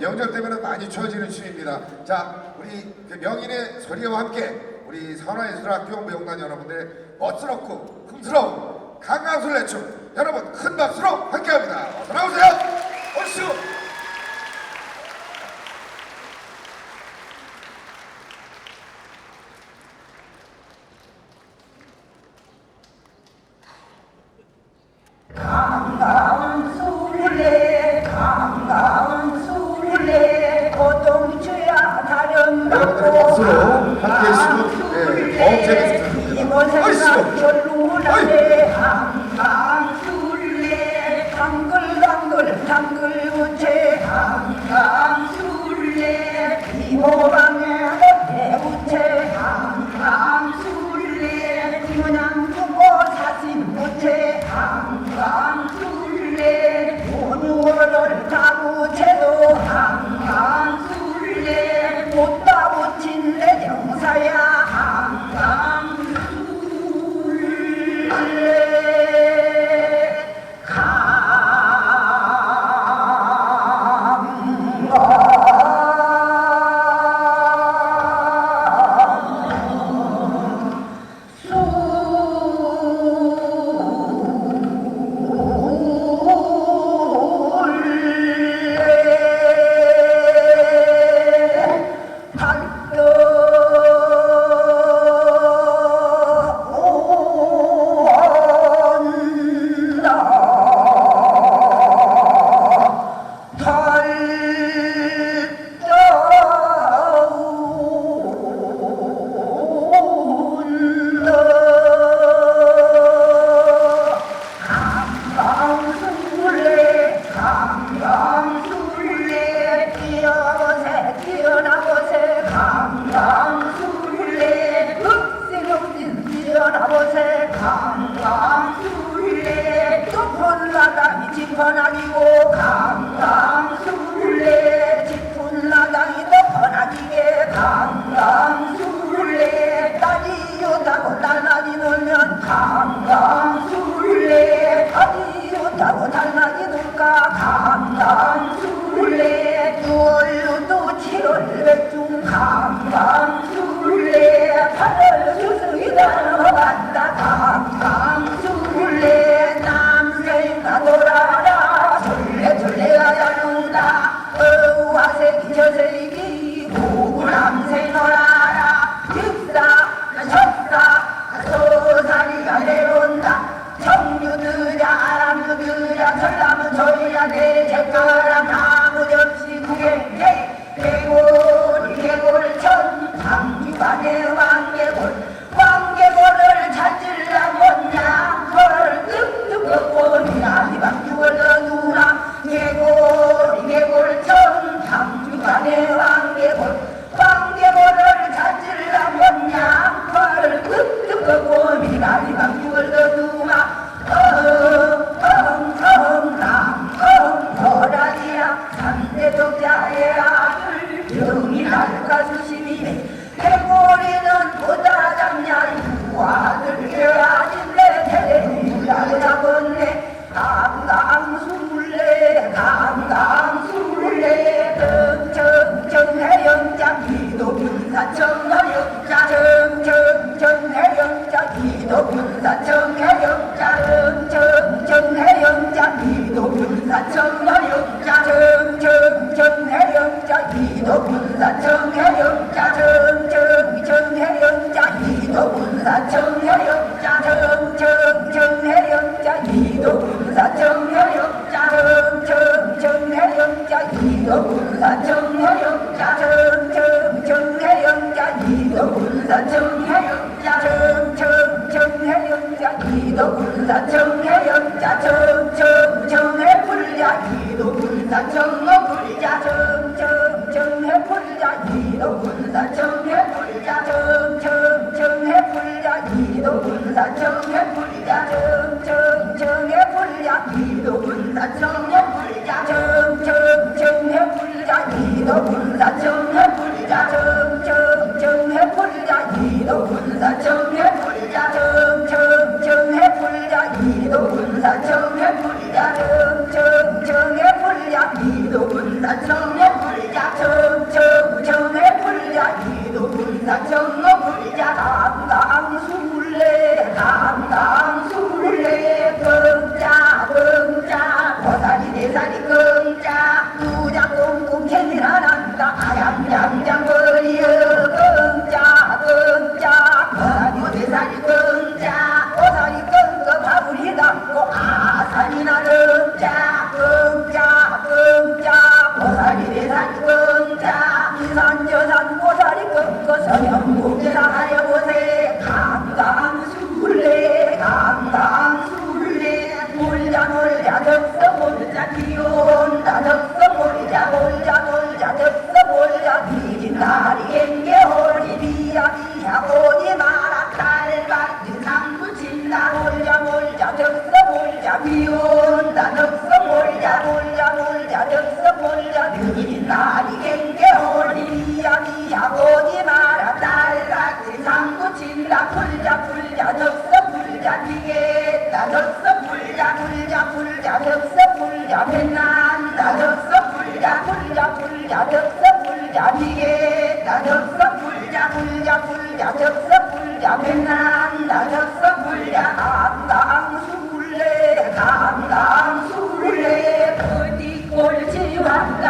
명절 때면은 많이 추워지는 춤입니다. 자, 우리 그 명인의 소리와 함께 우리 선화예술학교 무용단 여러분들의 멋스럽고 흥스러운 강강술래춤 여러분 큰 박수로 함께합니다. 어서 나오세요. 얼쑤. 감사합니다. สุด จนรู้แล้เ Kanani wo. 우람생 놀아라. 즉사 적사 소산이 열려온다. 청주들야 아람주들야 전라문 조이야 대제가 ちゃうなよっちゃ I don't know. 비운 나녁서 몰자 몰자 몰자 녁서 몰자. 느린 날이 갱게 올리야. 미야보지 마라 달라. 그상구 친다 풀자 풀자 녁서 풀자. 니게 나녁서 풀자 풀자 풀자. 녁서 풀자. 맨날 나녁서 풀자 풀자 풀자. 녁서 풀자. 니게 나녁서 풀자 풀자 풀자. 녁서 풀자. 맨날 나녁서 풀자. 아, 땅수레 어디 꼴지 왔다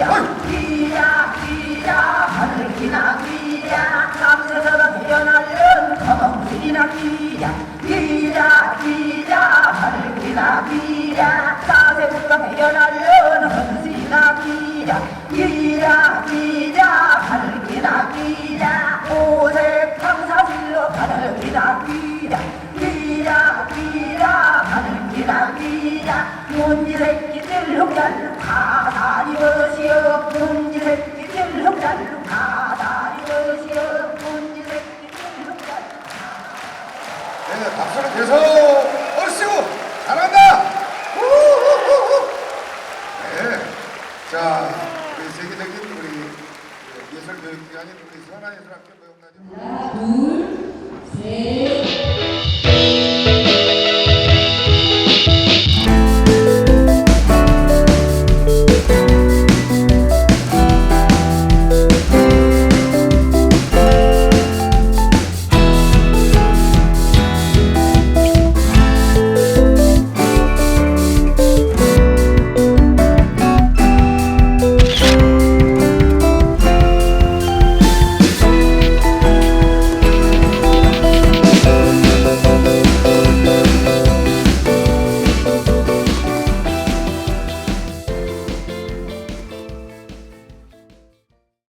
뛰야 뛰야 하늘이나 뛰야. 남자처럼 뛰어날른 거북이나 뛰야. 뛰야 뛰야 하늘이나 뛰야. 사세부터 뛰어날